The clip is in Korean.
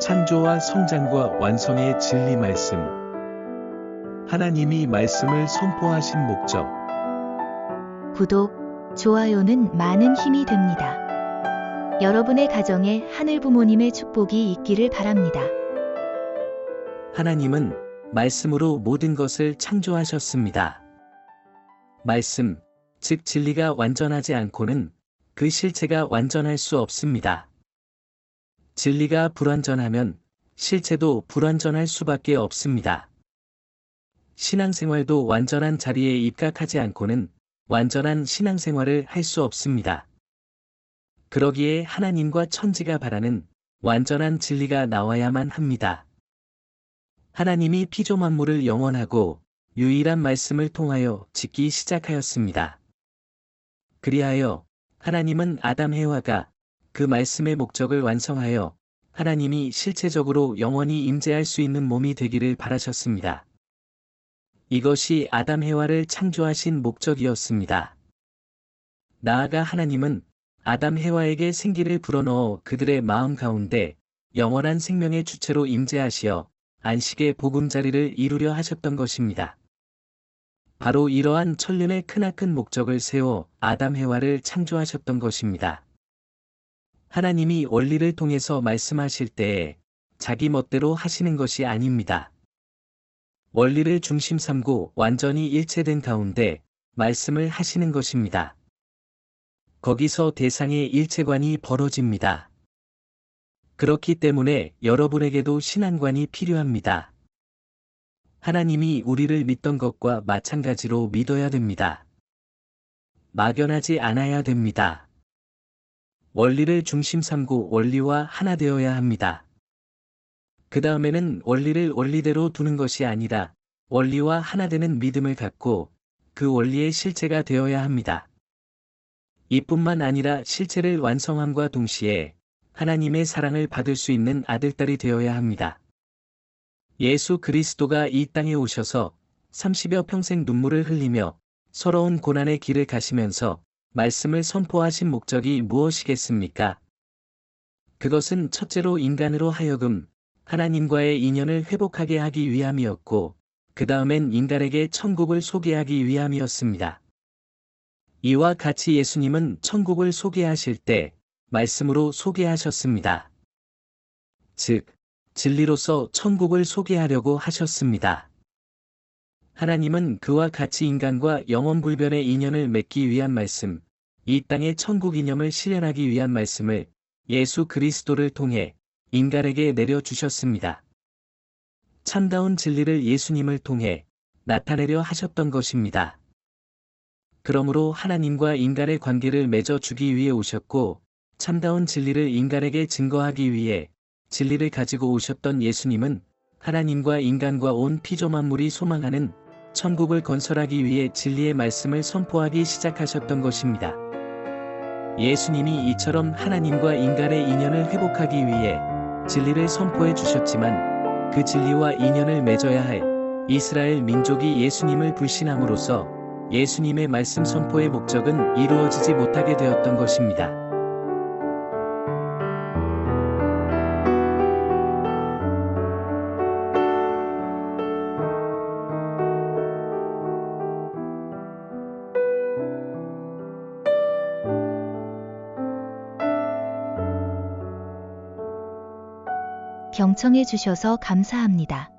창조와 성장과 완성의 진리 말씀. 하나님이 말씀을 선포하신 목적. 구독, 좋아요는 많은 힘이 됩니다. 여러분의 가정에 하늘 부모님의 축복이 있기를 바랍니다. 하나님은 말씀으로 모든 것을 창조하셨습니다. 말씀, 즉 진리가 완전하지 않고는 그 실체가 완전할 수 없습니다. 진리가 불완전하면 실체도 불완전할 수밖에 없습니다. 신앙생활도 완전한 자리에 입각하지 않고는 완전한 신앙생활을 할 수 없습니다. 그러기에 하나님과 천지가 바라는 완전한 진리가 나와야만 합니다. 하나님이 피조 만물을 영원하고 유일한 말씀을 통하여 짓기 시작하였습니다. 그리하여 하나님은 아담 해와가 그 말씀의 목적을 완성하여 하나님이 실체적으로 영원히 임재할 수 있는 몸이 되기를 바라셨습니다. 이것이 아담 해와를 창조하신 목적이었습니다. 나아가 하나님은 아담 해와에게 생기를 불어넣어 그들의 마음 가운데 영원한 생명의 주체로 임재하시어 안식의 보금자리를 이루려 하셨던 것입니다. 바로 이러한 천륜의 크나큰 목적을 세워 아담 해와를 창조하셨던 것입니다. 하나님이 원리를 통해서 말씀하실 때에 자기 멋대로 하시는 것이 아닙니다. 원리를 중심 삼고 완전히 일체된 가운데 말씀을 하시는 것입니다. 거기서 대상의 일체관이 벌어집니다. 그렇기 때문에 여러분에게도 신앙관이 필요합니다. 하나님이 우리를 믿던 것과 마찬가지로 믿어야 됩니다. 막연하지 않아야 됩니다. 원리를 중심 삼고 원리와 하나 되어야 합니다. 그 다음에는 원리를 원리대로 두는 것이 아니라 원리와 하나 되는 믿음을 갖고 그 원리의 실체가 되어야 합니다. 이뿐만 아니라 실체를 완성함과 동시에 하나님의 사랑을 받을 수 있는 아들딸이 되어야 합니다. 예수 그리스도가 이 땅에 오셔서 30여 평생 눈물을 흘리며 서러운 고난의 길을 가시면서 말씀을 선포하신 목적이 무엇이겠습니까? 그것은 첫째로 인간으로 하여금 하나님과의 인연을 회복하게 하기 위함이었고, 그 다음엔 인간에게 천국을 소개하기 위함이었습니다. 이와 같이 예수님은 천국을 소개하실 때 말씀으로 소개하셨습니다. 즉, 진리로서 천국을 소개하려고 하셨습니다. 하나님은 그와 같이 인간과 영원불변의 인연을 맺기 위한 말씀, 이 땅의 천국 이념을 실현하기 위한 말씀을 예수 그리스도를 통해 인간에게 내려주셨습니다. 참다운 진리를 예수님을 통해 나타내려 하셨던 것입니다. 그러므로 하나님과 인간의 관계를 맺어주기 위해 오셨고, 참다운 진리를 인간에게 증거하기 위해 진리를 가지고 오셨던 예수님은 하나님과 인간과 온 피조만물이 소망하는 천국을 건설하기 위해 진리의 말씀을 선포하기 시작하셨던 것입니다. 예수님이 이처럼 하나님과 인간의 인연을 회복하기 위해 진리를 선포해 주셨지만 그 진리와 인연을 맺어야 할 이스라엘 민족이 예수님을 불신함으로써 예수님의 말씀 선포의 목적은 이루어지지 못하게 되었던 것입니다. 경청해 주셔서 감사합니다.